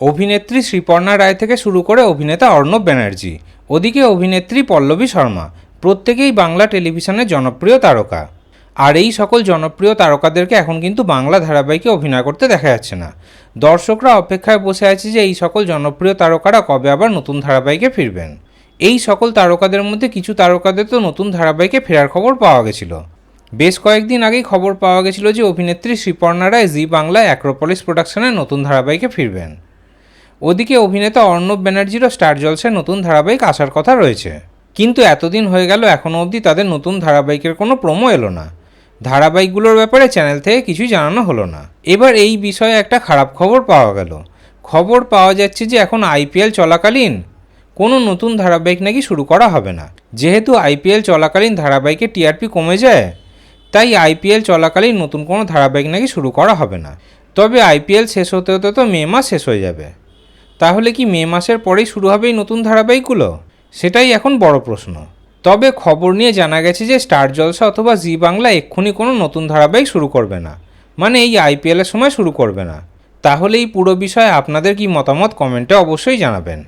অভিনেত্রী শ্রীপর্ণা রায় থেকে শুরু করে অভিনেতা অর্ণব ব্যানার্জি, ওদিকে অভিনেত্রী পল্লবী শর্মা, প্রত্যেকেই বাংলা টেলিভিশনের জনপ্রিয় তারকা। আর এই সকল জনপ্রিয় তারকাদেরকে এখন কিন্তু বাংলা ধারাবাহিকে অভিনয় করতে দেখা যাচ্ছে না। দর্শকরা অপেক্ষায় বসে আছে যে এই সকল জনপ্রিয় তারকারা কবে আবার নতুন ধারাবাহিকে ফিরবেন। এই সকল তারকাদের মধ্যে কিছু তারকাদের তো নতুন ধারাবাহিকে ফেরার খবর পাওয়া গেছিল। বেশ কয়েকদিন আগেই খবর পাওয়া গেছিল যে অভিনেত্রী শ্রীপর্ণা রায় জি বাংলা অ্যাক্রোপলিস প্রোডাকশনের নতুন ধারাবাহিকে ফিরবেন। ওদিকে অভিনেতা অর্ণব ব্যানার্জিরও স্টার জলসায় নতুন ধারাবাহিক আসার কথা রয়েছে। কিন্তু এতদিন হয়ে গেল এখনও অবধি তাদের নতুন ধারাবাহিকের কোনো প্রোমো এলো না। ধারাবাহিকগুলোর ব্যাপারে চ্যানেল থেকে কিছুই জানানো হলো না। এবার এই বিষয়ে একটা খারাপ খবর পাওয়া গেল। খবর পাওয়া যাচ্ছে যে এখন আইপিএল চলাকালীন কোনো নতুন ধারাবাহিক নাকি শুরু করা হবে না। যেহেতু আইপিএল চলাকালীন ধারাবাহিকে টিআরপি কমে যায়, তাই আইপিএল চলাকালীন নতুন কোনো ধারাবাহিক নাকি শুরু করা হবে না। তবে আইপিএল শেষ হতে হতে তো মে মাস শেষ হয়ে যাবে। তাহলে কি মে মাসের পরেই শুরু হবে এই নতুন ধারাবাহিকগুলো? সেটাই এখন বড় প্রশ্ন। তবে খবর নিয়ে জানা গেছে যে স্টার জলসা অথবা জি বাংলা এক্ষুনি কোনো নতুন ধারাবাহিক শুরু করবে না। মানে এই আইপিএলের সময় শুরু করবে না। তাহলে এই পুরো বিষয়ে আপনাদের কি মতামত কমেন্টে অবশ্যই জানাবেন।